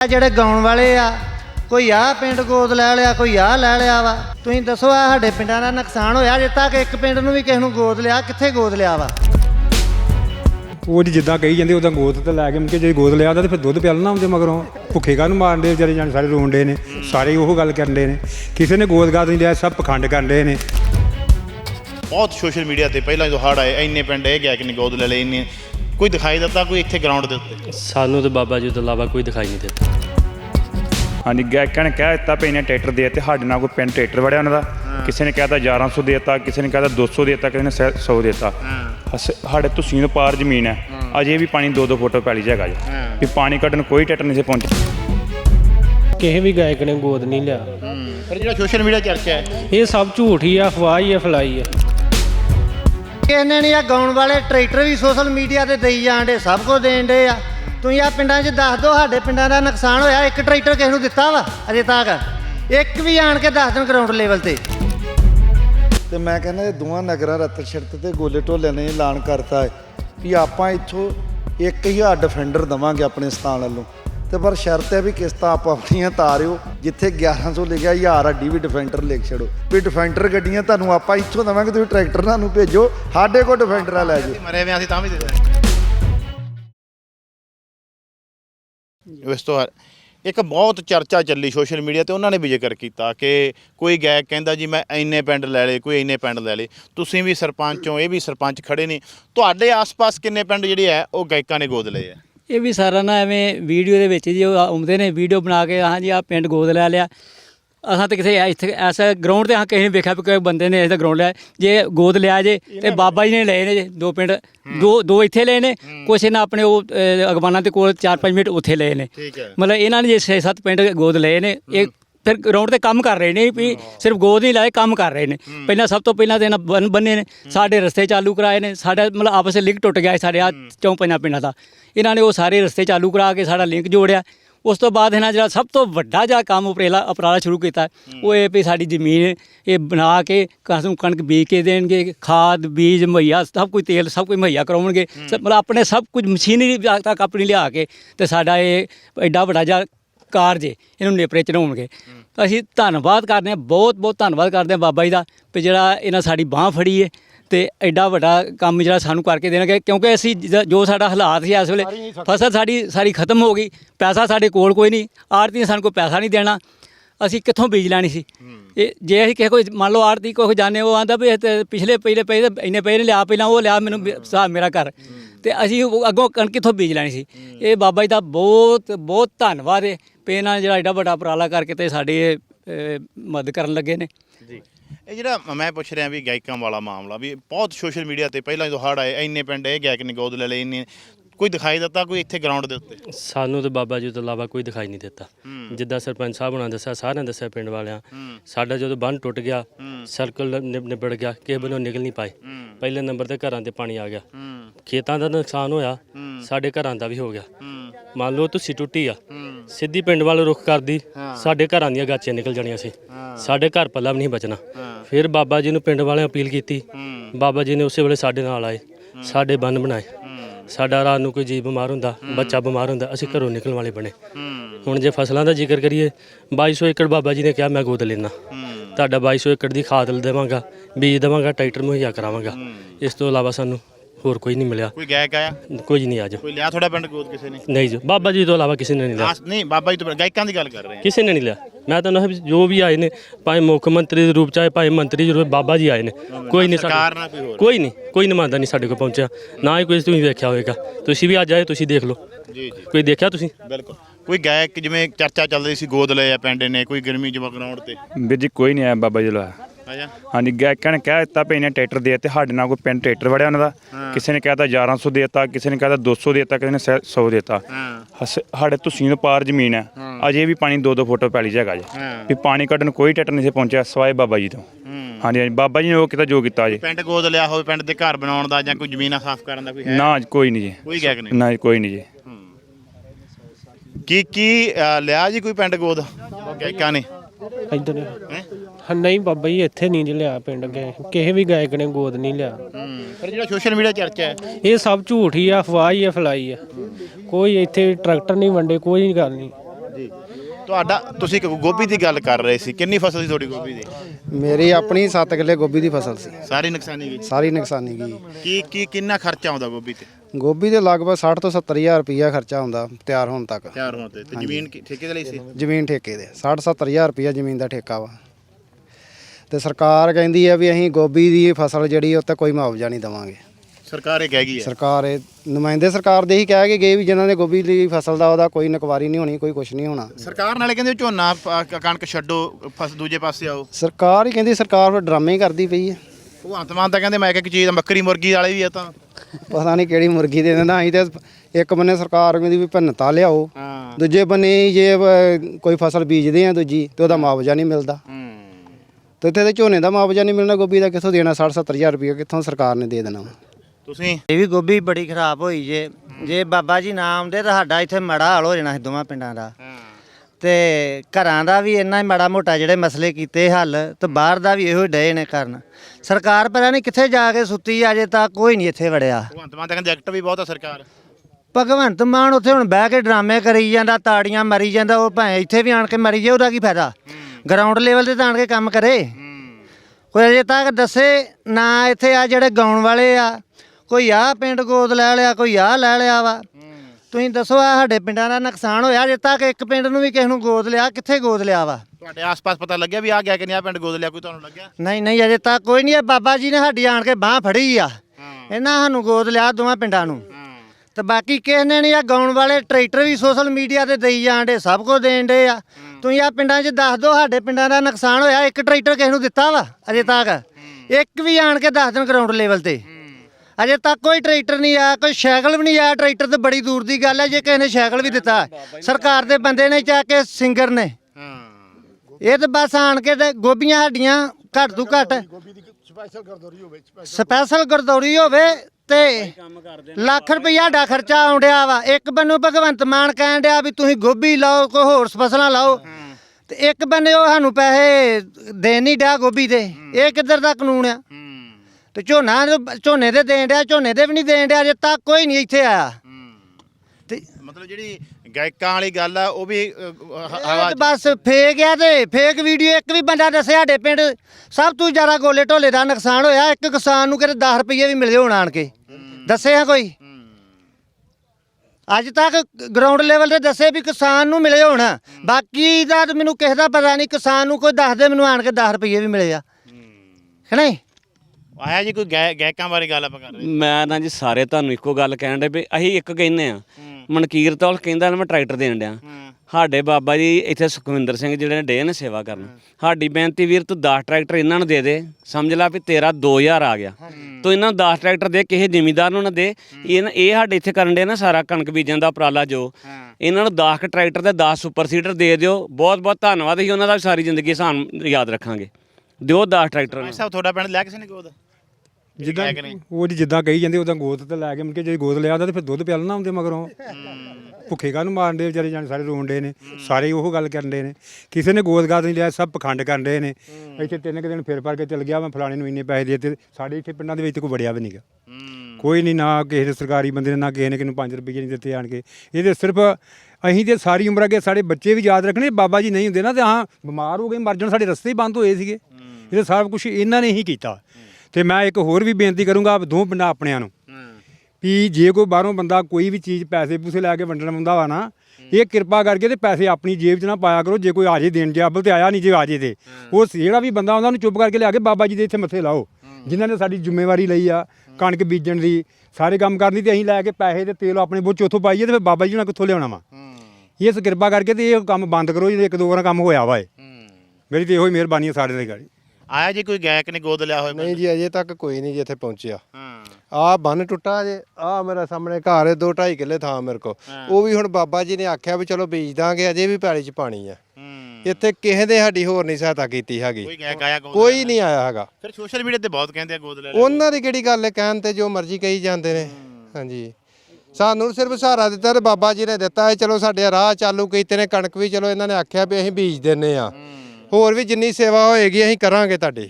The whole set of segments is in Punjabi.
ਆ ਜਿਹੜੇ ਗਾਉਣ ਵਾਲੇ ਆ ਕੋਈ ਆ ਪਿੰਡ ਗੋਦ ਲੈ ਲਿਆ ਕੋਈ ਆ ਲੈ ਲਿਆ ਵਾ। ਤੁਸੀਂ ਦੱਸੋ ਆ ਸਾਡੇ ਪਿੰਡਾਂ ਦਾ ਨੁਕਸਾਨ ਹੋਇਆ ਜੇ ਤੱਕ ਇੱਕ ਪਿੰਡ ਨੂੰ ਵੀ ਕਿਸੇ ਨੂੰ ਗੋਦ ਲਿਆ ਕਿੱਥੇ ਗੋਦ ਲਿਆ ਵਾ? ਉਹ ਜੀ ਜਿੱਦਾਂ ਕਹੀ ਜਾਂਦੇ ਉਹਦਾ ਗੋਦ ਤੇ ਲੈ ਕੇ ਮੁੜ ਕੇ ਜੇ ਗੋਦ ਲਿਆ ਤਾਂ ਫਿਰ ਦੁੱਧ ਪਿਆਲਣਾ ਹੁੰਦੇ ਮਗਰੋਂ। ਭੁੱਖੇ ਕਾਹਨੂੰ ਮਾਰਦੇ ਵਿਚਾਰੇ ਜਾਨ ਸਾਰੇ ਰੋਂਦੇ ਨੇ ਸਾਰੇ ਉਹ ਗੱਲ ਕਰਦੇ ਨੇ। ਕਿਸੇ ਨੇ ਗੋਦ ਗਾਦ ਨਹੀਂ ਲਿਆ ਸਭ ਪਖੰਡ ਕਰਦੇ ਨੇ। ਬਹੁਤ ਸੋਸ਼ਲ ਮੀਡੀਆ ਤੇ ਪਹਿਲਾਂ ਜਦੋਂ ਹੜ ਆਏ ਇੰਨੇ ਪਿੰਡ ਇਹ ਗਿਆ ਕਿ ਨਹੀਂ ਗੋਦ ਲੈ ਲਏ ਇੰਨੇ ਕੋਈ ਦਿਖਾਈ ਦਿੱਤਾ ਕੋਈ ਇੱਥੇ ਗਰਾਊਂਡ ਦੇ ਉੱਤੇ? ਸਾਨੂੰ ਤੇ ਬਾਬਾ ਜੀ ਤੋਂ ਇਲਾਵਾ ਕੋਈ ਦਿਖਾਈ ਨਹੀਂ ਦਿੱਤਾ। ਹਾਂਜੀ ਗਾਇਕਾਂ ਨੇ ਕਹਿ ਦਿੱਤਾ ਵੀ ਇਹਨੇ ਟਰੈਕਟਰ ਦੇ ਤੇ ਸਾਡੇ ਨਾਲ ਕੋਈ ਪਿੰਡ ਟਰੈਕਟਰ ਵੜਿਆ ਉਹਨਾਂ ਦਾ। ਕਿਸੇ ਨੇ ਕਹਿਤਾ 1100 ਦੇਤਾ ਕਿਸੇ ਨੇ ਕਹਿਤਾ 200 ਦੇਤਾ ਕਿਸੇ ਨੇ 100 ਦੇਤਾ। ਅਸ- ਸਾਡੇ ਤੁਸੀਂ ਤੋਂ ਪਾਰ ਜ਼ਮੀਨ ਹੈ। ਅਜੇ ਵੀ ਪਾਣੀ 2-2 ਫੁੱਟ ਪੈਲੀ 'ਚ ਹੈਗਾ ਜੀ। ਵੀ ਪਾਣੀ ਕੱਢਣ ਕੋਈ ਟਰੈਕਟਰ ਨਹੀਂ ਸੀ ਪਹੁੰਚਿਆ। ਕਿਸੇ ਵੀ ਗਾਇਕ ਨੇ ਗੋਦ ਨਹੀਂ ਲਿਆ। ਪਰ ਜਿਹੜਾ ਸੋਸ਼ਲ ਮੀਡੀਆ ਚਰਚਾ ਹੈ। ਇਹ ਸਭ ਝੂਠ ਹੀ ਆ ਅਫਵਾਹ ਹੀ ਆ ਫਲਾਈ ਆ। ਕਿਸੇ ਨਹੀਂ ਆ ਗਾਉਣ ਵਾਲੇ ਟਰੈਕਟਰ ਵੀ ਸੋਸ਼ਲ ਮੀਡੀਆ ਤੇ ਦੇਈ ਜਾਂਦੇ ਸਭ ਕੁਝ ਦੇਣ ਦੇ ਆ। ਤੁਸੀਂ ਆ ਪਿੰਡਾਂ 'ਚ ਦੱਸ ਦਿਓ, ਸਾਡੇ ਪਿੰਡਾਂ ਦਾ ਨੁਕਸਾਨ ਹੋਇਆ, ਇੱਕ ਟਰੈਕਟਰ ਕਿਸ ਨੂੰ ਦਿੱਤਾ ਵਾ, ਅਜੇ ਤੱਕ ਇੱਕ ਵੀ ਆਣ ਕੇ ਦੱਸ ਦੇਣ ਗਰਾਊਂਡ ਲੈਵਲ ਤੇ। ਤੇ ਮੈਂ ਕਹਿੰਦਾ ਇਹ ਦੋਵਾਂ ਨਗਰਾਂ ਰਤਨ ਸ਼ਰਤ ਤੇ ਗੋਲੇ ਢੋਲੇ ਨੇ ਐਲਾਨ ਕਰਤਾ ਹੈ ਵੀ ਆਪਾਂ ਇੱਥੋਂ 1000 ਡਿਫੈਂਡਰ ਦਵਾਂਗੇ ਆਪਣੇ ਸਥਾਨ ਵੱਲੋਂ। ਤੇ ਪਰ ਸ਼ਰਤ ਹੈ ਵੀ ਕਿਸ਼ਤਾਂ ਆਪ ਆਪਣੀਆਂ ਤਾਰਿਓ, ਜਿੱਥੇ 1100 ਲਿਖਿਆ 1000 ਅੱਡੀ ਵੀ ਡਿਫੈਂਡਰ ਲਿਖ ਛੜੋ ਵੀ ਡਿਫੈਂਡਰ ਗੱਡੀਆਂ ਤੁਹਾਨੂੰ ਆਪਾਂ ਇੱਥੋਂ ਦਵਾਂਗੇ, ਤੁਸੀਂ ਟਰੈਕਟਰ ਸਾਨੂੰ ਭੇਜੋ, ਸਾਡੇ ਕੋਲ ਡਿਫੈਂਡਰਾਂ ਲੈ ਜਾਓ। ਮਰੇ ਵਿਆਂ ਅਸੀਂ ਤਾਂ ਵੀ ਦੇ ਦਾਂਗੇ। ਇਸ ਤੋਂ ਇੱਕ ਬਹੁਤ ਚਰਚਾ ਚੱਲੀ ਸੋਸ਼ਲ ਮੀਡੀਆ ਤੇ, ਉਹਨਾਂ ਨੇ ਵੀ ਜ਼ਿਕਰ ਕੀਤਾ ਕਿ ਕੋਈ ਗਾਇਕ ਕਹਿੰਦਾ ਜੀ, ਮੈਂ ਇੰਨੇ ਪਿੰਡ ਲੈ ਲਏ, ਕੋਈ ਇੰਨੇ ਪਿੰਡ ਲੈ ਲਏ। ਤੁਸੀਂ ਵੀ ਸਰਪੰਚ ਹੋ, ਇਹ ਵੀ ਸਰਪੰਚ ਖੜੇ ਨੇ। ਤੁਹਾਡੇ ਆਸ-ਪਾਸ ਕਿੰਨੇ ਪਿੰਡ ਜਿਹੜੇ ਆ, ਉਹ ਗਾਇਕਾਂ ਨੇ ਗੋਦ ਲਏ ਆ? ਇਹ ਵੀ ਸਾਰਾ ਨਾ ਐਵੇਂ ਵੀਡੀਓ ਦੇ ਵਿੱਚ ਜੀ ਉਹ ਆਉਂਦੇ ਨੇ ਵੀਡੀਓ ਬਣਾ ਕੇ ਹਾਂ ਜੀ ਆ ਪਿੰਡ ਗੋਦ ਲੈ ਲਿਆ। ਅਸਾਂ ਤੇ ਕਿਸੇ ਇੱਥੇ ਐਸਾ ਗਰਾਊਂਡ ਤੇ ਹਾਂ ਕਿਸੇ ਨੇ ਵੇਖਿਆ ਵੀ ਕੋਈ ਬੰਦੇ ਨੇ ਇਹਦਾ ਗਰਾਊਂਡ ਲਿਆ। ਜੇ ਗੋਦ ਲਿਆ ਜੇ ਤੇ ਬਾਬਾ ਜੀ ਨੇ ਲਏ ਨੇ ਜੇ ਦੋ ਪਿੰਡ ਦੋ ਦੋ ਇੱਥੇ ਲਏ ਨੇ। ਕੁਛ ਇਹਨਾਂ ਆਪਣੇ ਉਹ ਅਗਵਾਨਾਂ ਦੇ ਕੋਲ 4-5 ਮਿੰਟ ਉੱਥੇ ਲਏ ਨੇ। ਮਤਲਬ ਇਹਨਾਂ ਨੇ ਜੇ 6-7 ਪਿੰਡ ਗੋਦ ਲਏ ਨੇ। ਇਹ ਫਿਰ ਗਰਾਊਂਡ ਤੇ ਕੰਮ ਕਰ ਰਹੇ ਨੇ ਵੀ ਸਿਰਫ ਗੋਦ ਨਹੀਂ ਲਾਏ ਕੰਮ ਕਰ ਰਹੇ ਨੇ। ਪਹਿਲਾਂ ਸਭ ਤੋਂ ਪਹਿਲਾਂ ਤੇ ਇਹਨਾਂ ਬੰਨ ਬੰਨੇ ਨੇ ਸਾਡੇ ਰਸਤੇ ਚਾਲੂ ਕਰਾਏ ਨੇ ਸਾਡਾ ਮਤਲਬ ਆਪਸ ਵਿੱਚ ਲਿੰਕ ਟੁੱਟ ਗਿਆ ਸਾਡੇ ਆ ਚੌਂ ਪੰਜਾਂ ਪਿੰਡਾਂ ਦਾ। ਇਹਨਾਂ ਨੇ ਉਹ ਸਾਰੇ ਰਸਤੇ ਚਾਲੂ ਕਰਾ ਕੇ ਸਾਡਾ ਲਿੰਕ ਜੋੜਿਆ। ਉਸ ਤੋਂ ਬਾਅਦ ਇਹਨਾਂ ਜਿਹੜਾ ਸਭ ਤੋਂ ਵੱਡਾ ਜਿਹਾ ਕੰਮ ਉਪਰੇਲਾ ਉਪਰਾਲਾ ਸ਼ੁਰੂ ਕੀਤਾ। ਉਹ ਇਹ ਵੀ ਸਾਡੀ ਜ਼ਮੀਨ ਇਹ ਬਣਾ ਕੇ ਕਾਸੂ ਕਣਕ ਬੀਜ ਕੇ ਦੇਣਗੇ ਖਾਦ ਬੀਜ ਮੁਹੱਈਆ ਸਭ ਕੁਝ ਤੇਲ ਸਭ ਕੁਝ ਮੁਹੱਈਆ ਕਰਾਉਣਗੇ। ਮਤਲਬ ਆਪਣੇ ਸਭ ਕੁਝ ਮਸ਼ੀਨਰੀ ਤੱਕ ਆਪਣੀ ਲਿਆ ਕੇ ਤੇ ਸਾਡਾ ਇਹ ਐਡਾ ਵੱਡਾ ਜਿਹਾ ਕਾਰਜ ਇਹਨੂੰ ਨੇਪਰੇ ਚੜਾਉਣਗੇ। ਅਸੀਂ ਧੰਨਵਾਦ ਕਰਦੇ ਹਾਂ ਬਹੁਤ ਬਹੁਤ ਧੰਨਵਾਦ ਕਰਦੇ ਹਾਂ ਬਾਬਾ ਜੀ ਦਾ ਵੀ ਜਿਹੜਾ ਇਹਨਾਂ ਸਾਡੀ ਬਾਹ ਫੜੀ ਏ ਤੇ ਐਡਾ ਵੱਡਾ ਕੰਮ ਜਿਹੜਾ ਸਾਨੂੰ ਕਰਕੇ ਦੇਣਗੇ ਕਿਉਂਕਿ ਅਸੀਂ ਜ- ਜੋ ਸਾਡਾ ਹਾਲਾਤ ਸੀ ਇਸ ਵੇਲੇ ਫਸਲ ਸਾਡੀ ਸਾਰੀ ਖਤਮ ਹੋ ਗਈ ਪੈਸਾ ਸਾਡੇ ਕੋਲ ਕੋਈ ਨਹੀਂ ਆੜਤੀ ਨੇ ਸਾਨੂੰ ਕੋਈ ਪੈਸਾ ਨਹੀਂ ਦੇਣਾ ਅਸੀਂ ਕਿੱਥੋਂ ਬੀਜ ਲੈਣੀ ਸੀ? ਇਹ ਜੇ ਅਸੀਂ ਕਿਸੇ ਕੋਈ ਮੰਨ ਲਓ ਆੜਤੀ ਕੋਈ ਜਾਣੇ ਉਹ ਆਂਦਾ ਵੀ ਇਹ ਤੇ ਪਿਛਲੇ ਪਹਿਲੇ ਪਏ ਤੇ ਇੰਨੇ ਪਏ ਨੇ ਲਿਆ ਪਹਿਲਾਂ ਉਹ ਲਿਆ ਮੈਨੂੰ ਵੀ ਹਿਸਾਬ ਮੇਰਾ ਕਰ ਤੇ ਅਸੀਂ ਉਹ ਅੱਗੋਂ ਕਣਕ ਕਿੱਥੋਂ ਬੀਜ ਲੈਣੀ ਸੀ? ਇਹ ਬਾਬਾ ਜੀ ਦਾ ਬਹੁਤ ਬਹੁਤ ਧੰਨਵਾਦ ਹੈ ਵੀ ਇਹਨਾਂ ਨੇ ਜਿਹੜਾ ਐਡਾ ਵੱਡਾ ਉਪਰਾਲਾ ਕਰਕੇ ਤੇ ਸਾਡੀ ਇਹ, ਅਹ, ਮਦਦ ਕਰਨ ਲੱਗੇ ਨੇ। ਜੀ। ਇਹ ਜਿਹੜਾ ਮੈਂ ਪੁੱਛ ਰਿਹਾ ਵੀ ਗਾਇਕਾਂ ਵਾਲਾ ਮਾਮਲਾ ਵੀ ਬਹੁਤ ਸੋਸ਼ਲ ਮੀਡੀਆ ਤੇ ਪਹਿਲਾਂ ਜਦੋਂ ਹੜ ਆਏ ਇੰਨੇ ਪਿੰਡ ਇਹ ਗਾਇਕ ਨੇ ਗੋਦ ਲੈ ਲਏ ਇੰਨੇ ਕੋਈ ਦਿਖਾਈ ਦਿੱਤਾ ਕੋਈ ਇੱਥੇ ਗਰਾਊਂਡ ਦੇ ਉੱਤੇ? ਸਾਨੂੰ ਤੇ ਬਾਬਾ ਜੀ ਤੋਂ ਇਲਾਵਾ ਕੋਈ ਦਿਖਾਈ ਨਹੀਂ ਦਿੱਤਾ। ਜਿੱਦਾਂ ਸਰਪੰਚ ਸਾਹਿਬ ਉਹਨਾਂ ਦੱਸਿਆ ਸਾਰਿਆਂ ਦੱਸਿਆ ਪਿੰਡ ਵਾਲਿਆਂ ਸਾਡਾ ਜਦੋਂ ਬੰਨ ਟੁੱਟ ਗਿਆ ਸਰਕਲ ਨਿਬ- ਨਿਬੜ ਗਿਆ ਕਿਸੇ ਬੰਨੋਂ ਨਿਕਲ ਨਹੀਂ ਪਾਏ। ਪਹਿਲੇ ਨੰਬਰ ਤੇ ਘਰਾਂ ਤੇ ਪਾਣੀ ਆ ਗਿਆ। ਖੇਤਾਂ ਦਾ ਨੁਕਸਾਨ ਹੋਇਆ ਸਾਡੇ ਘਰਾਂ ਦਾ ਵੀ ਹੋ ਗਿਆ। ਮੰਨ ਲਓ ਤੁਸੀਂ ਟੁੱਟੀ ਆ ਸਿੱਧੀ ਪਿੰਡ ਵੱਲ ਰੁਖ ਕਰਦੀ ਸਾਡੇ ਘਰਾਂ ਦੀਆਂ ਗਾਚੀਆਂ ਨਿਕਲ ਜਾਣੀਆਂ ਸੀ। ਸਾਡੇ ਘਰ ਪੱਲਾ ਵੀ ਨਹੀਂ ਬਚਣਾ। ਫਿਰ ਬਾਬਾ ਜੀ ਨੂੰ ਪਿੰਡ ਵਾਲਿਆਂ ਅਪੀਲ ਕੀਤੀ। ਬਾਬਾ ਜੀ ਨੇ ਉਸੇ ਵੇਲੇ ਸਾਡੇ ਨਾਲ ਆਏ ਸਾਡੇ ਬੰਨ ਬਣਾਏ। ਸਾਡਾ ਰਾਤ ਨੂੰ ਕੋਈ ਜੀ ਬਿਮਾਰ ਹੁੰਦਾ ਬੱਚਾ ਬਿਮਾਰ ਹੁੰਦਾ ਅਸੀਂ ਘਰੋਂ ਨਿਕਲਣ ਵਾਲੇ ਬਣੇ। ਹੁਣ ਜੇ ਫਸਲਾਂ ਦਾ ਜ਼ਿਕਰ ਕਰੀਏ 2200 ਏਕੜ ਬਾਬਾ ਜੀ ਨੇ ਕਿਹਾ ਮੈਂ ਗੋਦ ਲੈਣਾ ਤੁਹਾਡਾ 2200 ਏਕੜ ਦੀ ਖਾਦ ਦੇਵਾਂਗਾ ਬੀਜ ਦੇਵਾਂਗਾ ਟਰੈਕਟਰ ਮੁਹੱਈਆ ਕਰਾਵਾਂਗਾ। ਇਸ ਤੋਂ ਇਲਾਵਾ ਸਾਨੂੰ ਹੋਰ ਕੋਈ ਨਹੀਂ ਮਿਲਿਆ। ਕੋਈ ਗਾਇਕ ਆਇਆ? ਕੁਝ ਨਹੀਂ ਅੱਜ ਕੋਈ ਲਿਆ ਤੁਹਾਡਾ ਪਿੰਡ ਗੋਦ ਕਿਸੇ ਨੇ? ਨਹੀਂ ਜੀ ਬਾਬਾ ਜੀ ਤੋਂ ਇਲਾਵਾ ਕਿਸੇ ਨੇ ਨਹੀਂ ਲਿਆ। ਨਹੀਂ ਬਾਬਾ ਜੀ ਤੋਂ ਗਾਇਕਾਂ ਦੀ ਗੱਲ ਕਰ ਰਹੇ ਹਾਂ ਕਿਸੇ ਨੇ ਨਹੀਂ ਲਿਆ। ਮੈਂ ਤਾਂ ਵੀ ਜੋ ਵੀ ਆਏ ਨੇ ਭਾਵੇਂ ਮੁੱਖ ਮੰਤਰੀ ਦੇ ਰੂਪ ਚ ਆਏ ਭਾਵੇਂ ਮੰਤਰੀ ਦੇ ਰੂਪ ਬਾਬਾ ਜੀ ਆਏ ਨੇ ਕੋਈ ਨਹੀਂ ਸਰਕਾਰ ਸਾਡੇ ਨਾ ਕੋਈ ਹੋਰ? ਕੋਈ ਨਹੀਂ ਕੋਈ ਨੁਮਾਇੰਦਾ ਨਹੀਂ ਸਾਡੇ ਕੋਲ ਪਹੁੰਚਿਆ ਨਾ ਹੀ ਕੋਈ ਤੁਸੀਂ ਵੇਖਿਆ ਹੋਵੇਗਾ। ਤੁਸੀਂ ਵੀ ਅੱਜ ਆਏ ਤੁਸੀਂ ਦੇਖ ਲਓ। ਜੀ ਜੀ। ਕੋਈ ਦੇਖਿਆ ਤੁਸੀਂ? ਬਿਲਕੁਲ। ਕੋਈ ਗਾਇਕ ਜਿਵੇਂ ਚਰਚਾ ਚੱਲ ਰਹੀ ਸੀ ਗੋਦ ਲਏ ਆ ਪਿੰਡ ਨੇ ਕੋਈ ਗਰਮੀ ਜਮਾ ਗਰਾਊਂਡ ਤੇ? ਵੀਰ ਜੀ ਕੋਈ ਨਹੀਂ ਆਇਆ ਬਾਬਾ ਜੀ ਲਵਾ ਆਇਆ? ਹਾਂਜੀ ਗਾਇਕਾਂ ਨੇ ਕਹਿ ਦਿੱਤਾ ਵੀ ਇਹਨੇ ਟਰੈਕਟਰ ਦੇ ਤੇ ਸਾਡੇ ਨਾਲ ਕੋਈ ਪਿੰਡ ਟਰੈਕਟਰ ਵੜਿਆ ਉਹਨਾਂ ਦਾ। ਕਿਸੇ ਨੇ ਕਹਿਤਾ 1100 ਦੇਤਾ ਕਿਸੇ ਨੇ ਕਹਿਤਾ 200 ਦੇਤਾ ਕਿਸੇ ਨੇ 100 ਦੇਤਾ। ਹਾਂ। ਅਸ- ਸਾਡੇ ਤੁਸੀਂ ਤੋਂ ਪਾਰ ਜ਼ਮੀਨ ਹੈ। ਅਜੇ ਵੀ ਪਾਣੀ 2-2 ਫੁੱਟ ਪੈਲੀ 'ਚ ਹੈਗਾ ਜੀ। ਹਾਂ। ਵੀ ਪਾਣੀ ਕੱਢਣ ਕੋਈ ਟਰੈਕਟਰ ਨਹੀਂ ਸੀ ਪਹੁੰਚਿਆ ਸਵਾਏ ਬਾਬਾ ਜੀ ਤੋਂ। ਹੂੰ। ਹਾਂਜੀ ਹਾਂਜੀ ਬਾਬਾ ਜੀ ਨੇ ਉਹ ਕੀਤਾ ਜੋ ਕੀਤਾ ਜੀ। ਪਿੰਡ ਗੋਦ ਲਿਆ ਹੋਵੇ ਪਿੰਡ ਦੇ ਘਰ ਬਣਾਉਣ ਦਾ ਜਾਂ ਕੋਈ ਜ਼ਮੀਨਾਂ ਸਾਫ਼ ਕਰਨ ਦਾ ਕੋਈ ਹੈ? ਨਾ ਜੀ, ਕੋਈ ਨਹੀਂ ਜੀ। ਕੋਈ ਗਾਇਕ ਨਹੀਂ? ਨਾ ਜੀ, ਕੋਈ ਨਹੀਂ ਜੀ। ਕੀ ਕੀ ਅ, ਲਿਆ ਜੀ ਕੋਈ ਪਿੰਡ ਗੋਦ? ਗਾਇਕਾਂ ਨੇ? ਇੱਧਰ। ਹੈਂ? ਹਾਂ ਨਹੀਂ ਬਾਬਾ ਜੀ ਇੱਥੇ ਨਹੀਂ ਜੀ ਲਿਆ ਪਿੰਡ ਗਏ। ਕਿਸੇ ਵੀ ਗਾਇਕ ਨੇ ਗੋਦ ਨਹੀਂ ਲਿਆ। ਪਰ ਜਿਹੜਾ ਸੋਸ਼ਲ ਮੀਡੀਆ ਚਰਚਾ ਹੈ। ਇਹ ਸਭ ਝੂਠ ਹੀ ਆ ਅਫਵਾਹ ਹੀ ਆ ਫਲਾਈ ਆ। ਕੋਈ ਇੱਥੇ ਟਰੈਕਟਰ ਨਹੀਂ ਵੰਡੇ ਕੋਈ ਗੱਲ ਨਹੀਂ। ਤੁਹਾਡਾ ਤੁਸੀਂ ਇੱਕ ਗੋਭੀ ਦੀ ਗੱਲ ਕਰ ਰਹੇ ਸੀ ਕਿੰਨੀ ਫਸਲ ਸੀ ਤੁਹਾਡੀ ਗੋਭੀ ਦੀ? ਮੇਰੀ ਆਪਣੀ 7 ਕਿੱਲੇ ਗੋਭੀ ਦੀ ਫਸਲ ਸੀ। ਸਾਰੀ ਨੁਕਸਾਨੀ ਗਈ? ਸਾਰੀ ਨੁਕਸਾਨੀ ਗਈ। ਕੀ ਕੀ ਕਿੰਨਾ ਖਰਚਾ ਆਉਂਦਾ ਗੋਭੀ ਤੇ? ਗੋਭੀ ਦੇ ਲਗਭਗ 60 ਤੋਂ 70 ਹਜ਼ਾਰ ਰੁਪਈਆ ਖਰਚਾ ਹੁੰਦਾ ਤਿਆਰ ਹੋਣ ਤੱਕ। ਤਿਆਰ ਹੋਣ ਤੇ ਤੇ ਜ਼ਮੀਨ ਕੀ- ਠੇਕੇ ਤੇ ਲਈ ਸੀ? ਜ਼ਮੀਨ ਠੇਕੇ ਦੇ 60 70 ਹਜ਼ਾਰ ਰੁਪਈਆ ਜ਼ਮੀਨ ਦਾ ਠੇਕਾ ਵਾ। ਤੇ ਸਰਕਾਰ ਕਹਿੰਦੀ ਹੈ ਵੀ ਅਸੀਂ ਗੋਭੀ ਦੀ ਫਸਲ ਜਿਹੜੀ ਉੱਤੇ ਕੋਈ ਮੁਆਵਜ਼ਾ ਨਹੀਂ ਦੇਵਾਂਗੇ। ਸਰਕਾਰ ਇਹ ਕਹਿ ਗਈ ਹੈ। ਸਰਕਾਰ ਇਹ ਨੁਮਾਇੰਦੇ ਸਰਕਾਰ ਦੇ ਹੀ ਕਹਿ ਕੇ ਗਏ ਵੀ ਜਿਨ੍ਹਾਂ ਨੇ ਗੋਭੀ ਦੀ ਫਸਲ ਦਾ ਉਹਦਾ ਕੋਈ ਨਕਵਾਰੀ ਨਹੀਂ ਹੋਣੀ ਕੋਈ ਕੁਝ ਨਹੀਂ ਹੋਣਾ। ਸਰਕਾਰ ਨਾਲੇ ਕਹਿੰਦੇ ਝੋਨਾ ਕ- ਕਣਕ ਛੱਡੋ ਫਸ ਦੂਜੇ ਪਾਸੇ ਆਓ। ਸਰਕਾਰ ਹੀ ਕਹਿੰਦੀ ਸਰਕਾਰ ਫਿਰ ਡਰਾਮੇ ਹੀ ਕਰਦੀ ਪਈ ਹੈ। ਭਗਵੰਤ ਮਾਨ ਤਾਂ ਕਹਿੰਦੇ ਮੈਂ ਇੱਕ ਇੱਕ ਚੀਜ਼ ਬੱਕਰੀ ਮੁਰਗੀ ਵਾਲੇ ਵੀ ਆ ਤਾਂ। ਪਤਾ ਨਹੀਂ ਕਿਹੜੀ ਮੁਰਗੀ ਦੇ ਦਿੰਦਾ ਅਸੀਂ ਤੇ ਇੱਕ ਬੰਨੇ ਸਰਕਾਰ ਕਹਿੰਦੀ ਵੀ ਭਿੰਨਤਾ ਲਿਆਓ। ਹਾਂ। ਦੂਜੇ ਬੰਨੇ ਜੇ ਅਹ, ਕੋਈ ਫਸਲ ਬੀਜਦੇ ਆ ਦੂਜੀ ਤੇ ਉਹਦਾ ਮੁਆਵਜ਼ਾ ਨਹੀਂ ਮਿਲਦਾ। ਹੂੰ। ਤੇ ਇੱਥੇ ਤੇ ਝੋਨੇ ਦਾ ਮੁਆਵਜ਼ਾ ਨਹੀਂ ਮਿਲਣਾ ਗੋਭੀ ਦਾ ਕਿੱਥੋਂ ਦੇਣਾ 60 70000 ਰੁਪਏ ਕਿੱਥੋਂ ਸਰਕਾਰ ਨੇ ਦੇ ਦੇਣਾ। ਤੁਸੀਂ? ਇਹ ਵੀ ਗੋਭੀ ਬੜੀ ਖਰਾਬ ਹੋਈ ਜੇ। ਜੇ ਬਾਬਾ ਜੀ ਨਾ ਆਉਂਦੇ ਤਾਂ ਸਾਡਾ ਇੱਥੇ ਮੜਾ ਹਾਲ ਹੋ ਜਾਣਾ ਸੀ ਦੋਵਾਂ ਪਿੰਡਾਂ ਦਾ। ਤੇ ਘਰਾਂ ਦਾ ਵੀ ਇੰਨਾ ਹੀ ਮਾੜਾ ਮੋਟਾ ਜਿਹੜੇ ਮਸਲੇ ਕੀਤੇ ਹੱਲ ਤੇ ਬਾਹਰ ਦਾ ਵੀ ਇਹੋ ਡਏ ਨੇ ਕਰਨ। ਸਰਕਾਰ ਪਤਾ ਨਹੀਂ ਕਿੱਥੇ ਜਾ ਕੇ ਸੁੱਤੀ ਆ, ਅਜੇ ਤੱਕ ਕੋਈ ਨਹੀਂ ਇੱਥੇ ਵੜਿਆ। ਭਗਵੰਤ ਮਾਨ ਤਾਂ ਕਹਿੰਦੇ ਐਕਟ ਵੀ ਬਹੁਤ ਆ ਸਰਕਾਰ। ਭਗਵੰਤ ਮਾਨ ਉੱਥੇ ਹੁਣ ਬਹਿ ਕੇ ਡਰਾਮੇ ਕਰੀ ਜਾਂਦਾ ਤਾੜੀਆਂ ਮਰੀ ਜਾਂਦਾ ਉਹ ਭਾਵੇਂ ਇੱਥੇ ਵੀ ਆਣ ਕੇ ਮਰੀ ਜੇ ਉਹਦਾ ਕੀ ਫਾਇਦਾ? ਗਰਾਊਂਡ ਲੈਵਲ ਤੇ ਤਾਂ ਆਣ ਕੇ ਕੰਮ ਕਰੇ। ਕੋਈ ਅਜੇ ਤੱਕ ਦੱਸੇ ਨਾ ਇੱਥੇ ਆ ਜਿਹੜੇ ਗਾਉਣ ਵਾਲੇ ਆ ਕੋਈ ਆ ਪਿੰਡ ਗੋਦ ਲੈ ਲਿਆ ਕੋਈ ਆ ਲੈ ਲਿਆ ਵਾ। ਤੁਸੀਂ ਦੱਸੋ ਆ ਸਾਡੇ ਪਿੰਡਾਂ ਦਾ ਨੁਕਸਾਨ ਹੋਇਆ ਅਜੇ ਤੱਕ ਇੱਕ ਪਿੰਡ ਨੂੰ ਵੀ ਕਿਸੇ ਨੂੰ ਗੋਦ ਲਿਆ ਕਿੱਥੇ ਗੋਦ ਲਿਆ ਵਾ? ਤੁਹਾਡੇ ਆਸ-ਪਾਸ ਪਤਾ ਲੱਗਿਆ ਵੀ ਆ ਗਿਆ ਕਿ ਨਹੀਂ ਆ ਪਿੰਡ ਗੋਦ ਲਿਆ ਕੋਈ ਤੁਹਾਨੂੰ ਲੱਗਿਆ? ਨਹੀਂ ਨਹੀਂ ਅਜੇ ਤੱਕ ਕੋਈ ਨਹੀਂ ਇਹ ਬਾਬਾ ਜੀ ਨੇ ਸਾਡੀ ਆਣ ਕੇ ਬਾਹ ਫੜੀ ਆ। ਇਹਨਾਂ ਸਾਨੂੰ ਗੋਦ ਲਿਆ ਦੋਵਾਂ ਪਿੰਡਾਂ ਨੂੰ। ਤੇ ਬਾਕੀ ਕਿਸੇ ਨੇ ਨਹੀਂ ਆ ਗਾਉਣ ਵਾਲੇ ਟਰੈਕਟਰ ਵੀ ਸੋਸ਼ਲ ਮੀਡੀਆ ਤੇ ਦੇਈ ਜਾਂਦੇ ਸਭ ਕੁਝ ਦੇਣ ਦੇ ਆ। ਤੁਸੀਂ ਆ ਪਿੰਡਾਂ 'ਚ ਦੱਸ ਦਿਓ ਸਾਡੇ ਪਿੰਡਾਂ ਦਾ ਨੁਕਸਾਨ ਹੋਇਆ ਇੱਕ ਟਰੈਕਟਰ ਕਿਸੇ ਨੂੰ ਦਿੱਤਾ ਵਾ ਅਜੇ ਤੱਕ। ਇੱਕ ਵੀ ਆਣ ਕੇ ਦੱਸ ਦੇਣ ਗਰਾਊਂਡ ਲੈਵਲ ਤੇ। ਅਜੇ ਤੱਕ ਕੋਈ ਟਰੈਕਟਰ ਨਹੀਂ ਆਇਆ ਕੋਈ ਸਾਈਕਲ ਵੀ ਨਹੀਂ ਆਇਆ। ਟਰੈਕਟਰ ਤੇ ਬੜੀ ਦੂਰ ਦੀ ਗੱਲ ਹੈ ਜੇ ਕਿਸੇ ਨੇ ਸਾਈਕਲ ਵੀ ਦਿੱਤਾ। ਸਰਕਾਰ ਦੇ ਬੰਦੇ ਨੇ ਚਾ ਕੇ ਸਿੰਗਰ ਨੇ। ਇਹ ਤਾਂ ਬਸ ਆਣ ਕੇ ਤੇ ਗੋਭੀਆਂ ਸਾਡੀਆਂ ਘੱਟ ਤੋਂ ਘੱਟ। ਸਪੈਸ਼ਲ ਗਰਦੌਰੀ ਹੋਵੇ ਤੇ ਲੱਖ ਰੁਪਈਆ ਦਾ ਖਰਚਾ ਆਉਂਦਿਆ ਵਾ। ਇੱਕ ਬੰਨੂ ਭਗਵੰਤ ਮਾਨ ਕਹਿਣ ਡਿਆ ਵੀ ਤੁਸੀਂ ਗੋਭੀ ਲਾਓ ਕੋਈ ਹੋਰ ਫਸਲਾਂ ਲਾਓ। ਤੇ ਇੱਕ ਬੰਨੇ ਉਹ ਸਾਨੂੰ ਪੈਸੇ ਦੇ ਨਹੀਂ ਡਿਆ ਗੋਭੀ ਦੇ। ਇਹ ਕਿੱਧਰ ਦਾ ਕਾਨੂੰਨ ਆ? ਤੇ ਝੋਨਾ ਝੋਨੇ ਦੇ ਦੇਣ ਡਿਆ ਝੋਨੇ ਦੇ ਵੀ ਨਹੀਂ ਦੇਣ ਡਿਆ ਅਜੇ ਤੱਕ ਕੋਈ ਨਹੀਂ ਇੱਥੇ ਆਇਆ। ਤੇ ਮਤਲਬ ਜਿਹੜੀ ਗਾਇਕਾਂ ਵਾਲੀ ਗੱਲ ਆ ਉਹ ਵੀ ਤਾਂ ਬਸ ਫੇਕ ਆ ਤੇ ਫੇਕ ਵੀਡੀਓ ਇੱਕ ਵੀ ਬੰਦਾ ਦੱਸਿਆ ਸਾਡੇ ਪਿੰਡ ਸਭ ਤੋਂ ਜ਼ਿਆਦਾ ਗੋਲੇ ਢੋਲੇ ਦਾ ਨੁਕਸਾਨ ਹੋਇਆ ਇੱਕ ਕਿਸਾਨ ਨੂੰ ਕਿਤੇ 10 ਰੁਪਏ ਵੀ ਮਿਲੇ ਹੋਣ ਆਣ ਕੇ। ਦੱਸੇ ਆ ਕੋਈ? ਅੱਜ ਤੱਕ ਗਰਾਊਂਡ ਲੈਵਲ ਤੇ ਦੱਸੇ ਵੀ ਕਿਸਾਨ ਨੂੰ ਮਿਲੇ ਹੋਣ। ਬਾਕੀ ਦਾ ਮੈਨੂੰ ਕਿਸੇ ਦਾ ਪਤਾ ਨਹੀਂ ਕਿਸਾਨ ਨੂੰ ਕੋਈ ਦੱਸ ਦੇ ਮੈਨੂੰ ਆਣ ਕੇ 10 ਰੁਪਏ ਵੀ ਮਿਲੇ ਆ। ਹੈ। ਨਹੀਂ? ਆਇਆ ਜੀ ਕੋਈ ਗਾਇ- ਗਾਇਕਾਂ ਬਾਰੇ ਗੱਲ ਆਪਾਂ ਕਰ ਰਹੇ ਮੈਂ ਨਾ ਜੀ ਸਾਰੇ ਤੁਹਾਨੂੰ ਇੱਕੋ ਗੱਲ ਕਹਿਣ ਦੇ ਵੀ ਅਸੀਂ ਇੱਕ ਕਹਿੰਦੇ ਆ ਮਨਕੀਰ ਤੌਲ ਕਹਿੰਦਾ ਨਾ ਮੈਂ ਟਰੈਕਟਰ ਦੇਣ ਡਿਆ। ਸਾਡੇ ਬਾਬਾ ਜੀ ਇੱਥੇ ਸੁਖਵਿੰਦਰ ਸਿੰਘ ਜਿਹੜੇ ਨੇ ਡੇ ਨੇ ਸੇਵਾ ਕਰਨ। ਸਾਡੀ ਬੇਨਤੀ ਵੀਰ ਤੂੰ 10 ਟਰੈਕਟਰ ਇਹਨਾਂ ਨੂੰ ਦੇ ਦੇ। ਸਮਝ ਲੈ ਵੀ ਤੇਰਾ 2000 ਆ ਗਿਆ। ਤੂੰ ਇਹਨਾਂ ਨੂੰ 10 ਟਰੈਕਟਰ ਦੇ ਕਿਸੇ ਜ਼ਿਮੀਂਦਾਰ ਨੂੰ ਨਾ ਦੇ। ਇਹ ਨਾ- ਇਹ ਸਾਡੇ ਇੱਥੇ ਕਰਨ ਦੇ ਨਾ ਸਾਰਾ ਕਣਕ ਬੀਜਣ ਦਾ ਉਪਰਾਲਾ ਜੋ। ਇਹਨਾਂ ਨੂੰ 10 ਟਰੈਕਟਰ ਤੇ 10 ਸੁਪਰ ਸੀਡਰ ਦੇ ਦਿਓ। ਬਹੁਤ ਬਹੁਤ ਧੰਨਵਾਦ। ਅਸੀਂ ਉਹਨਾਂ ਦਾ ਵੀ ਸਾਰੀ ਜ਼ਿੰਦਗੀ ਸਾਨੂੰ ਯਾਦ ਰੱਖਾਂਗੇ। ਦਿਓ 10 ਟਰੈਕਟਰ ਸਾਹਿਬ ਤੁਹਾਡਾ ਪਿੰਡ ਲਿਆ ਕਿਸੇ ਨੇ ਗੋਦ ਜਿੱਦਾਂ ਹੈ ਕਿ ਨਹੀਂ? ਉਹ ਜੀ ਜਿੱਦਾਂ ਕਹੀ ਜਾਂਦੇ ਉਦਾਂ ਗੋਦ ਤੇ ਲੈ ਕੇ ਮੁੜ ਕੇ ਜੇ ਗੋਦ ਲਿਆ ਉਹਦਾ ਤੇ ਫਿਰ ਦੁੱਧ ਪਿਆਲਣਾ ਹੁੰਦੇ ਮਗਰੋਂ। ਭੁੱਖੇ ਕਾਹਨੂੰ ਮਾਰਦੇ ਵਿਚਾਰੇ ਜਾਨ ਸਾਰੇ ਰੋਂਦੇ ਨੇ ਸਾਰੇ ਉਹ ਗੱਲ ਕਰਦੇ ਨੇ। ਕਿਸੇ ਨੇ ਗੋਦ ਗਾਦ ਨਹੀਂ ਲਿਆ ਸਭ ਪਖੰਡ ਕਰਦੇ ਨੇ। ਇੱਥੇ ਤਿੰਨ ਕੁ ਦਿਨ ਫਿਰ ਪਰ ਕੇ ਚਲ ਗਿਆ ਮੈਂ ਫਲਾਣੇ ਨੂੰ ਇੰਨੇ ਪੈਸੇ ਦੇ ਦਿੱਤੇ ਸਾਡੇ ਇੱਥੇ ਪਿੰਡਾਂ ਦੇ ਵਿੱਚ ਕੋਈ ਵੜਿਆ ਵੀ ਨਹੀਂਗਾ। ਕੋਈ ਨਹੀਂ ਨਾ ਕਿਸੇ ਦੇ ਸਰਕਾਰੀ ਬੰਦੇ ਨੇ ਨਾ ਕਿਸੇ ਨੇ ਕਿਨੂੰ 5 ਰੁਪਏ ਨਹੀਂ ਦਿੱਤੇ ਆਣ ਕੇ। ਇਹਦੇ ਸਿਰਫ ਅਸੀਂ ਤੇ ਸਾਰੀ ਉਮਰ ਅੱਗੇ ਸਾਡੇ ਬੱਚੇ ਵੀ ਯਾਦ ਰੱਖਣੇ ਬਾਬਾ ਜੀ ਨਹੀਂ ਹੁੰਦੇ ਨਾ ਤੇ ਹਾਂ ਬਿਮਾਰ ਹੋ ਗਏ ਮਰ ਜਾਣ ਸਾਡੇ ਰਸਤੇ ਹੀ ਬੰਦ ਹੋਏ ਸੀਗੇ। ਇਹ ਸਭ ਕੁਝ ਇਹਨਾਂ ਨੇ ਹੀ ਕੀਤਾ। ਤੇ ਮੈਂ ਇੱਕ ਹੋਰ ਵੀ ਬੇਨਤੀ ਕਰੂੰਗਾ ਦੋ ਪਿੰਡਾਂ ਆਪਣਿਆਂ ਨੂੰ। ਵੀ ਜੇ ਕੋਈ ਬਾਹਰੋਂ ਬੰਦਾ ਕੋਈ ਵੀ ਚੀਜ਼ ਪੈਸੇ ਪੂਸੇ ਲੈ ਕੇ ਵੰਡਣ ਆਉਂਦਾ ਵਾ ਨਾ, ਇਹ ਕਿਰਪਾ ਕਰਕੇ ਤੇ ਪੈਸੇ ਆਪਣੀ ਜੇਬ 'ਚ ਨਾ ਪਾਇਆ ਕਰੋ, ਜੇ ਕੋਈ ਆ ਜੇ ਦੇਣ ਜਾਬਲ ਤੇ ਆਇਆ ਨਹੀਂ ਜੇ ਆ ਜੇ ਤੇ। ਉਹ ਜਿਹੜਾ ਵੀ ਬੰਦਾ ਉਹਨਾਂ ਨੂੰ ਚੁੱਪ ਕਰਕੇ ਲਿਆ ਕੇ ਬਾਬਾ ਜੀ ਦੇ ਇੱਥੇ ਮੱਥੇ ਲਾਓ। ਜਿਨ੍ਹਾਂ ਨੇ ਸਾਡੀ ਜ਼ਿੰਮੇਵਾਰੀ ਲਈ ਆ, ਕਣਕ ਬੀਜਣ ਦੀ, ਸਾਰੇ ਕੰਮ ਕਰਨ ਦੀ ਤੇ ਅਸੀਂ ਲੈ ਕੇ ਪੈਸੇ ਤੇ ਤੇਲ ਆਪਣੇ ਬੁੱਝ ਉੱਥੋਂ ਪਾਈਏ ਤੇ ਫਿਰ ਬਾਬਾ ਜੀ ਨਾਲ ਕਿੱਥੋਂ ਲਿਆਉਣਾ ਵਾ। ਇਸ ਕਿਰਪਾ ਕਰਕੇ ਤੇ ਇਹ ਕੰਮ ਬੰਦ ਕਰੋ, ਜੇ ਇੱਕ ਦੋ ਵਾਰ ਕੰਮ ਹੋਇਆ ਵਾ ਇਹ। ਮੇਰੀ ਤੇ ਇਹੋ ਹੀ ਮਿਹਰਬਾਨੀ ਹੈ ਸਾਡੇ ਦੀ ਗਾੜੀ। ਆਇਆ ਜੀ ਕੋਈ ਗਾਇਕ ਨੇ ਗੋਦ ਲਿਆ ਹੋਇਆ ਨਹੀਂ ਜੀ ਅਜੇ ਤੱਕ ਕੋਈ ਨਹੀਂ ਜੀ ਇੱਥੇ ਪਹੁੰਚਿਆ। ਹਾਂ। ਆ ਬੰਨ ਟੁੱਟਾ ਜੇ ਆ ਮੇਰਾ ਸਾਹਮਣੇ ਘਰ ਹੈ 2 2.5 ਕਿੱਲੇ ਥਾਂ ਮੇਰੇ ਕੋ ਉਹ ਵੀ ਹੁਣ ਬਾਬਾ ਜੀ ਨੇ ਆਖਿਆ ਵੀ ਚਲੋ ਬੀਜ ਦਾਂਗੇ ਅਜੇ ਵੀ ਪੈਲੀ 'ਚ ਪਾਣੀ ਆ ਇੱਥੇ ਕਿਸੇ ਦੇ ਸਾਡੀ ਹੋਰ ਨਹੀਂ ਸਹਾਇਤਾ ਕੀਤੀ ਹੈਗੀ। ਕੋਈ ਗਾਇਕ ਆਇਆ ਗੋਦ ਕੋਈ ਨਹੀਂ ਆਇਆ ਹੈਗਾ। ਫਿਰ ਸੋਸ਼ਲ ਮੀਡੀਆ ਤੇ ਬਹੁਤ ਕਹਿੰਦੇ ਆ ਗੋਦ ਲੈ ਲੈ। ਉਹਨਾਂ ਦੀ ਕਿਹੜੀ ਗੱਲ ਹੈ ਕਹਿਣ ਤੇ ਜੋ ਮਰਜ਼ੀ ਕਹੀ ਜਾਂਦੇ ਨੇ। ਹਾਂਜੀ। ਸਾਨੂੰ ਸਿਰਫ ਸਹਾਰਾ ਦਿੱਤਾ ਤੇ ਬਾਬਾ ਜੀ ਨੇ ਦਿੱਤਾ ਹੈ ਚਲੋ ਸਾਡੇ ਰਾਹ ਚਾਲੂ ਕੀਤੇ ਨੇ ਕਣਕ ਵੀ ਚਲੋ ਇਹਨਾਂ ਨੇ ਆਖਿਆ ਵੀ ਅਸੀਂ ਬੀਜ ਦਿੰਨੇ ਆ ਹੋਰ ਵੀ ਜਿੰਨੀ ਸੇਵਾ ਹੋਏਗੀ ਅਸੀਂ ਕਰਾਂਗੇ ਤੁਹਾਡੀ।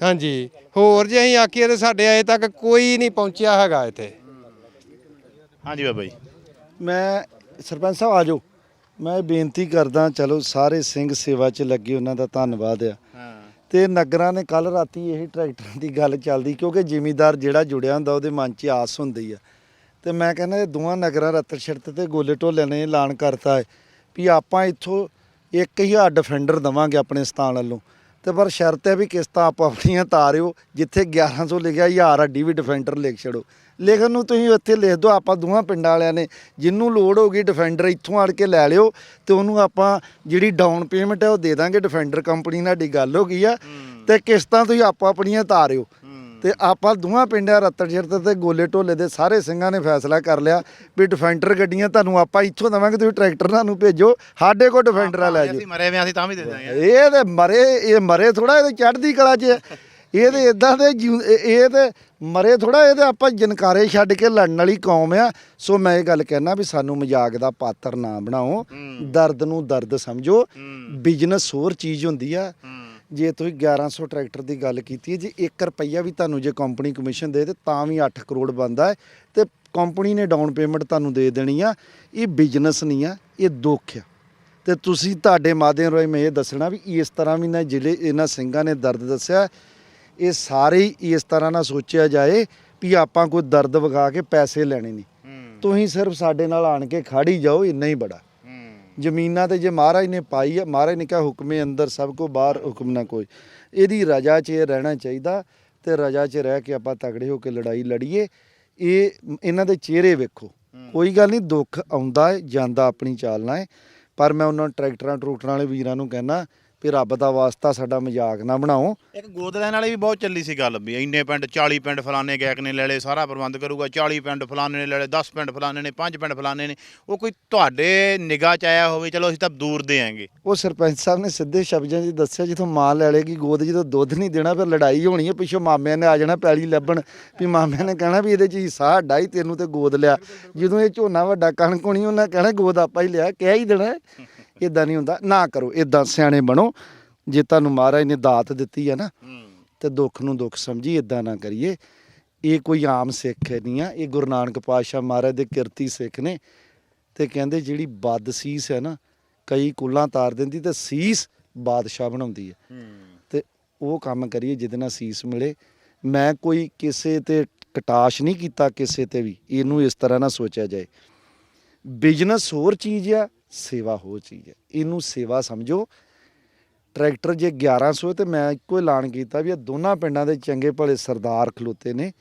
ਹਾਂਜੀ। ਹੋਰ ਜੇ ਅਸੀਂ ਆਖੀਏ ਤੇ ਸਾਡੇ ਅਜੇ ਤੱਕ ਕੋਈ ਨਹੀਂ ਪਹੁੰਚਿਆ ਹੈਗਾ ਇੱਥੇ। ਹਾਂਜੀ ਬਾਬਾ ਜੀ। ਮੈਂ ਸਰਪੰਚ ਸਾਹਿਬ ਆ ਜਾਓ। ਮੈਂ ਬੇਨਤੀ ਕਰਦਾ ਚਲੋ ਸਾਰੇ ਸਿੰਘ ਸੇਵਾ 'ਚ ਲੱਗੇ ਉਹਨਾਂ ਦਾ ਧੰਨਵਾਦ ਆ। ਤੇ ਨਗਰਾਂ ਨੇ ਕੱਲ ਰਾਤੀ ਇਹ ਟਰੈਕਟਰਾਂ ਦੀ ਗੱਲ ਚੱਲਦੀ ਕਿਉਂਕਿ ਜ਼ਿਮੀਦਾਰ ਜਿਹੜਾ ਜੁੜਿਆ ਹੁੰਦਾ ਉਹਦੇ ਮਨ 'ਚ ਆਸ ਹੁੰਦੀ ਆ। ਤੇ ਮੈਂ ਕਹਿੰਦਾ ਇਹ ਦੋਵਾਂ ਨਗਰਾਂ ਰਤਨ ਛਿੜਤ ਤੇ ਗੋਲੇ ਢੋਲੇ ਨੇ ਐਲਾਨ ਕਰਤਾ ਹੈ ਵੀ ਆਪਾਂ ਇੱਥੋਂ 1000 ਡਿਫੈਂਡਰ ਦਵਾਂਗੇ ਆਪਣੇ ਸਥਾਨ ਵੱਲੋਂ। ਤੇ ਪਰ ਸ਼ਰਤ ਹੈ ਵੀ ਕਿਸ਼ਤਾਂ ਆਪ ਆਪਣੀਆਂ ਤਾਰਿਓ ਜਿੱਥੇ 1100 ਲਿਖਿਆ 1000 ਅੱਡੀ ਵੀ ਡਿਫੈਂਡਰ ਲਿਖ ਛੜੋ ਲਿਖਣ ਨੂੰ ਤੁਸੀਂ ਉੱਥੇ ਲਿਖ ਦਿਓ ਆਪਾਂ ਦੋਵਾਂ ਪਿੰਡਾਂ ਵਾਲਿਆਂ ਨੇ ਜਿੰਨੂੰ ਲੋੜ ਹੋਗੀ ਡਿਫੈਂਡਰ ਇੱਥੋਂ ਆੜ ਕੇ ਲੈ ਲਿਓ ਤੇ ਉਹਨੂੰ ਆਪਾਂ ਜਿਹੜੀ ਡਾਊਨ ਪੇਮੈਂਟ ਹੈ ਉਹ ਦੇ ਦਾਂਗੇ ਡਿਫੈਂਡਰ ਕੰਪਨੀ ਨਾਲ ਸਾਡੀ ਗੱਲ ਹੋ ਗਈ ਆ। ਤੇ ਕਿਸ਼ਤਾਂ ਤੁਸੀਂ ਆਪੋ ਆਪਣੀਆਂ ਤਾਰਿਓ। ਤੇ ਆਪਾਂ ਦੋਵਾਂ ਪਿੰਡਾਂ ਰਤਨਸ਼ਿਰਤ ਤੇ ਗੋਲੇ ਢੋਲੇ ਦੇ ਸਾਰੇ ਸਿੰਘਾਂ ਨੇ ਫੈਸਲਾ ਕਰ ਲਿਆ ਵੀ ਡਿਫੈਂਡਰ ਗੱਡੀਆਂ ਤੁਹਾਨੂੰ ਆਪਾਂ ਇੱਥੋਂ ਦੇਵਾਂਗੇ ਤੁਸੀਂ ਟਰੈਕਟਰ ਸਾਨੂੰ ਭੇਜੋ ਸਾਡੇ ਕੋਲ ਡਿਫੈਂਡਰਾਂ ਲੈ ਜਾਓ। ਅਸੀਂ ਮਰੇ ਵੇ ਅਸੀਂ ਤਾਂ ਵੀ ਦੇ ਦਾਂਗੇ ਇਹ ਤੇ ਮਰੇ ਇਹ ਮਰੇ ਥੋੜਾ ਇਹ ਚੜ੍ਹਦੀ ਕਲਾ 'ਚ। ਇਹ ਤੇ ਇਦਾਂ ਦੇ ਇਹ ਤੇ ਮਰੇ ਥੋੜਾ ਇਹ ਤੇ ਆਪਾਂ ਜਨਕਾਰੇ ਛੱਡ ਕੇ ਲੜਨ ਵਾਲੀ ਕੌਮ ਆ। ਸੋ ਮੈਂ ਇਹ ਗੱਲ ਕਹਿਣਾ ਵੀ ਸਾਨੂੰ ਮਜ਼ਾਕ ਦਾ ਪਾਤਰ ਨਾ ਬਣਾਓ। ਦਰਦ ਨੂੰ ਦਰਦ ਸਮਝੋ। ਬਿਜ਼ਨਸ ਹੋਰ ਚੀਜ਼ ਹੁੰਦੀ ਆ। ਜੇ ਤੁਸੀਂ 1100 ਟਰੈਕਟਰ ਦੀ ਗੱਲ ਕੀਤੀ ਹੈ ਜੇ 1 ਰੁਪਈਆ ਵੀ ਤੁਹਾਨੂੰ ਜੇ ਕੰਪਨੀ ਕਮਿਸ਼ਨ ਦੇ ਤੇ ਤਾਂ ਵੀ 8 ਕਰੋੜ ਬਣਦਾ ਹੈ। ਤੇ ਕੰਪਨੀ ਨੇ ਡਾਊਨ ਪੇਮੈਂਟ ਤੁਹਾਨੂੰ ਦੇ ਦੇਣੀ ਆ। ਇਹ ਬਿਜ਼ਨਸ ਨਹੀਂ ਆ ਇਹ ਦੁੱਖ ਆ। ਤੇ ਤੁਸੀਂ ਤੁਹਾਡੇ ਮਾਧਿਅਮ ਰਾਹੀਂ ਮੈਂ ਇਹ ਦੱਸਣਾ ਵੀ ਇਸ ਤਰ੍ਹਾਂ ਵੀ ਨਾ ਜਿਹੜੇ ਇਹਨਾਂ ਸਿੰਘਾਂ ਨੇ ਦਰਦ ਦੱਸਿਆ। ਇਹ ਸਾਰੇ ਹੀ ਇਸ ਤਰ੍ਹਾਂ ਨਾ ਸੋਚਿਆ ਜਾਏ ਵੀ ਆਪਾਂ ਕੋਈ ਦਰਦ ਵਿਖਾ ਕੇ ਪੈਸੇ ਲੈਣੇ ਨਹੀਂ। ਤੁਸੀਂ ਸਿਰਫ ਸਾਡੇ ਨਾਲ ਆਣ ਕੇ ਖਾੜੀ ਜਾਓ ਇੰਨਾ ਹੀ ਬੜਾ। ਜ਼ਮੀਨਾਂ ਤੇ ਜੇ ਮਹਾਰਾਜ ਨੇ ਪਾਈ ਹੈ ਮਹਾਰਾਜ ਨੇ ਕਿਹਾ ਹੁਕਮੇ ਅੰਦਰ ਸਭ ਕੋ ਬਾਹਰ ਹੁਕਮ ਨਾ ਕੋਈ। ਇਹਦੀ ਰਜਾ 'ਚ ਰਹਿਣਾ ਚਾਹੀਦਾ ਤੇ ਰਜਾ 'ਚ ਰਹਿ ਕੇ ਆਪਾਂ ਤਗੜੇ ਹੋ ਕੇ ਲੜਾਈ ਲੜੀਏ। ਇਹ ਇਹਨਾਂ ਦੇ ਚਿਹਰੇ ਵੇਖੋ। ਕੋਈ ਗੱਲ ਨਹੀਂ ਦੁੱਖ ਆਉਂਦਾ ਜਾਂਦਾ ਆਪਣੀ ਚਾਲ ਨਾਲ ਪਰ ਮੈਂ ਉਹਨਾਂ ਟਰੈਕਟਰਾਂ ਟਰੂਕਟਰਾਂ ਵਾਲੇ ਵੀਰਾਂ ਨੂੰ ਕਹਿਣਾ ਵੀ ਰੱਬ ਦਾ ਵਾਸਤਾ ਸਾਡਾ ਮਜ਼ਾਕ ਨਾ ਬਣਾਓ। ਇੱਕ ਗੋਦ ਲੈਣ ਵਾਲੀ ਵੀ ਬਹੁਤ ਚੱਲੀ ਸੀ ਗੱਲ ਵੀ ਇੰਨੇ ਪਿੰਡ 40 ਪਿੰਡ ਫਲਾਣੇ ਗਾਇਕ ਨੇ ਲੈ ਲਏ ਸਾਰਾ ਪ੍ਰਬੰਧ ਕਰੂਗਾ 40 ਪਿੰਡ ਫਲਾਣੇ ਨੇ ਲੈ ਲਏ 10 ਪਿੰਡ ਫਲਾਣੇ ਨੇ 5 ਪਿੰਡ ਫਲਾਣੇ ਨੇ ਉਹ ਕੋਈ ਤੁਹਾਡੇ ਨਿਗਾਹ ਚ ਆਇਆ ਹੋਵੇ ਚਲੋ ਅਸੀਂ ਤਾਂ ਦੂਰ ਦੇ ਆਂਗੇ। ਉਹ ਸਰਪੰਚ ਸਾਹਿਬ ਨੇ ਸਿੱਧੇ ਸ਼ਬਦਾਂ 'ਚ ਦੱਸਿਆ ਜਿੱਥੋਂ ਮਾਂ ਲੈ ਲੇਗੀ ਗੋਦ ਜਦੋਂ ਦੁੱਧ ਨਹੀਂ ਦੇਣਾ ਫਿਰ ਲੜਾਈ ਹੋਣੀ ਹੈ ਪਿੱਛੋਂ ਮਾਮਿਆਂ ਨੇ ਆ ਜਾਣਾ ਪੈਲੀ ਲੱਭਣ ਵੀ ਮਾਮਿਆਂ ਨੇ ਕਹਿਣਾ ਵੀ ਇਹਦੇ 'ਚ ਹਿੱਸਾ ਸਾਡਾ ਹੀ ਤੈਨੂੰ ਤੇ ਗੋਦ ਲਿਆ। ਜਦੋਂ ਇਹ ਝੋਨਾ ਵੱਡਾ ਕਣਕ ਹੋਣੀ ਉਹਨਾਂ ਕਹਿਣਾ ਗੋਦ ਆਪਾਂ ਹੀ ਲਿਆ ਕਹਿ ਹੀ ਦੇਣਾ। ਇਦਾਂ ਨਹੀਂ ਹੁੰਦਾ, ਨਾ ਕਰੋ ਇਦਾਂ ਸਿਆਣੇ ਬਣੋ। ਜੇ ਤੁਹਾਨੂੰ ਮਹਾਰਾਜ ਨੇ ਦਾਤ ਦਿੱਤੀ ਹੈ ਨਾ, ਤੇ ਦੁੱਖ ਨੂੰ ਦੁੱਖ ਸਮਝੀ ਇਦਾਂ ਨਾ ਕਰੀਏ। ਇਹ ਕੋਈ ਆਮ ਸਿੱਖ ਨਹੀਂ ਆ, ਇਹ ਗੁਰੂ ਨਾਨਕ ਪਾਤਸ਼ਾਹ ਮਹਾਰਾਜ ਦੇ ਕਿਰਤੀ ਸਿੱਖ ਨੇ। ਤੇ ਕਹਿੰਦੇ ਜਿਹੜੀ ਬਦ ਸੀਸ ਹੈ ਨਾ, ਕਈ ਕੁੱਲਾਂ ਤਾਰ ਦਿੰਦੀ ਤੇ ਸੀਸ ਬਾਦਸ਼ਾਹ ਬਣਾਉਂਦੀ ਹੈ। ਤੇ ਉਹ ਕੰਮ ਕਰੀਏ ਜਿਹਦੇ ਨਾਲ ਸੀਸ ਮਿਲੇ। ਮੈਂ ਕੋਈ ਕਿਸੇ ਤੇ ਕਟਾਸ਼ ਨਹੀਂ ਕੀਤਾ ਕਿਸੇ ਤੇ ਵੀ, ਇਹਨੂੰ ਇਸ ਤਰ੍ਹਾਂ ਨਾ ਸੋਚਿਆ ਜਾਏ। ਬਿਜ਼ਨਸ ਹੋਰ ਚੀਜ਼ ਆ ਸੇਵਾ ਹੋਰ ਚੀਜ਼ ਹੈ। ਇਹਨੂੰ ਸੇਵਾ ਸਮਝੋ। ਟਰੈਕਟਰ ਜੇ 1100 ਤੇ ਮੈਂ ਇੱਕੋ ਐਲਾਨ ਕੀਤਾ ਵੀ ਇਹ ਦੋਨਾਂ ਪਿੰਡਾਂ ਦੇ ਚੰਗੇ ਭਲੇ ਸਰਦਾਰ ਖਲੋਤੇ ਨੇ।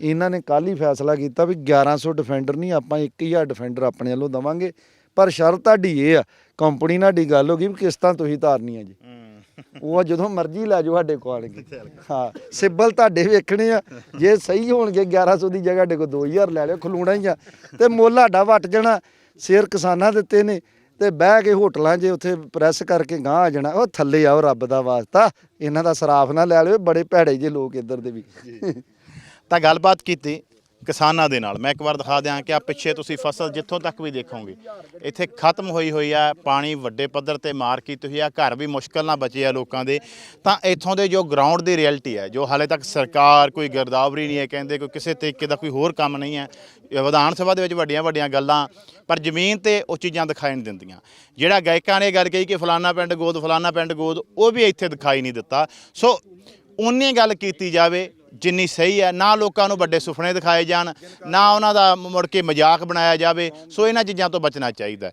ਇਹਨਾਂ ਨੇ ਕੱਲ ਹੀ ਫੈਸਲਾ ਕੀਤਾ ਵੀ 1100 ਡਿਫੈਂਡਰ ਨਹੀਂ ਆਪਾਂ 1000 ਡਿਫੈਂਡਰ ਆਪਣੇ ਵੱਲੋਂ ਦਵਾਂਗੇ। ਪਰ ਸ਼ਰਤ ਤੁਹਾਡੀ ਇਹ ਆ ਕੰਪਨੀ ਨਾਲ ਦੀ ਗੱਲ ਹੋ ਗਈ ਵੀ ਕਿਸ਼ਤਾਂ ਤੁਸੀਂ ਤਾਰਨੀਆਂ ਜੀ। ਉਹ ਜਦੋਂ ਮਰਜ਼ੀ ਲੈ ਜਾਓ ਸਾਡੇ ਕੋਲ ਆਣਗੇ ਹਾਂ ਸਿੱਬਲ ਤੁਹਾਡੇ ਵੇਖਣੇ ਆ। ਜੇ ਸਹੀ ਹੋਣਗੇ 1100 ਦੀ ਜਗ੍ਹਾ ਸਾਡੇ ਕੋਲ 2000 ਲੈ ਲਿਓ ਖਲੂਣਾ ਹੀ ਆ। ਤੇ ਮੁੱਲ ਸਾਡਾ ਵੱਟ ਜਾਣਾ। ਸ਼ੇਰ ਕਿਸਾਨਾਂ ਦਿੱਤੇ ਨੇ। ਤੇ ਬਹਿ ਕੇ ਹੋਟਲਾਂ 'ਚ ਉੱਥੇ ਪ੍ਰੈਸ ਕਰਕੇ ਗਾਂ ਆ ਜਾਣਾ। ਉਹ ਥੱਲੇ ਆਓ ਰੱਬ ਦਾ ਵਾਸਤਾ। ਇਹਨਾਂ ਦਾ ਸਰਾਫ ਨਾ ਲੈ ਲਿਓ, ਬੜੇ ਭੈੜੇ ਜੇ ਲੋਕ ਇੱਧਰ ਦੇ ਵੀ। ਤਾਂ ਗੱਲਬਾਤ ਕੀਤੀ। ਕਿਸਾਨਾਂ ਦੇ ਨਾਲ। ਮੈਂ ਇੱਕ ਵਾਰ ਦਿਖਾ ਦਿਆਂ ਕਿ ਆ ਪਿੱਛੇ ਤੁਸੀਂ ਫਸਲ ਜਿੱਥੋਂ ਤੱਕ ਵੀ ਦੇਖੋਗੇ। ਇੱਥੇ ਖਤਮ ਹੋਈ ਹੋਈ ਆ, ਪਾਣੀ ਵੱਡੇ ਪੱਧਰ ਤੇ ਮਾਰ ਕੀਤੀ ਹੋਈ ਆ, ਘਰ ਵੀ ਮੁਸ਼ਕਲ ਨਾਲ ਬਚੇ ਆ ਲੋਕਾਂ ਦੇ। ਤਾਂ ਇੱਥੋਂ ਦੇ ਜੋ ਗਰਾਊਂਡ ਦੀ ਰਿਐਲਿਟੀ ਹੈ ਜੋ ਹਾਲੇ ਤੱਕ ਸਰਕਾਰ ਕੋਈ ਗਿਰਦਾਵਰੀ ਨਹੀਂ ਹੈ, ਕਹਿੰਦੇ ਕੋਈ ਕਿਸੇ ਤਰੀਕੇ ਦਾ ਕੋਈ ਹੋਰ ਕੰਮ ਨਹੀਂ ਹੈ ਵਿਧਾਨ ਸਭਾ ਦੇ ਵਿੱਚ ਵੱਡੀਆਂ ਵੱਡੀਆਂ ਗੱਲਾਂ, ਪਰ ਜ਼ਮੀਨ ਤੇ ਉਹ ਚੀਜ਼ਾਂ ਦਿਖਾਈ ਨਹੀਂ ਦਿੰਦੀਆਂ। ਜਿਹੜਾ ਗਾਇਕਾਂ ਨੇ ਇਹ ਗੱਲ ਕਹੀ ਕਿ ਫਲਾਨਾ ਪਿੰਡ ਗੋਦ, ਫਲਾਨਾ ਪਿੰਡ ਗੋਦ, ਉਹ ਵੀ ਇੱਥੇ ਦਿਖਾਈ ਨਹੀਂ ਦਿੱਤਾ। ਸੋ ਉਨੀ ਗੱਲ ਕੀਤੀ ਜਾਵੇ ਜਿੰਨੀ ਸਹੀ ਹੈ, ਨਾ ਲੋਕਾਂ ਨੂੰ ਵੱਡੇ ਸੁਪਨੇ ਦਿਖਾਏ ਜਾਣ, ਨਾ ਉਹਨਾਂ ਦਾ ਮੁੜ ਕੇ ਮਜ਼ਾਕ ਬਣਾਇਆ ਜਾਵੇ। ਸੋ ਇਹਨਾਂ ਚੀਜ਼ਾਂ ਤੋਂ ਬਚਣਾ ਚਾਹੀਦਾ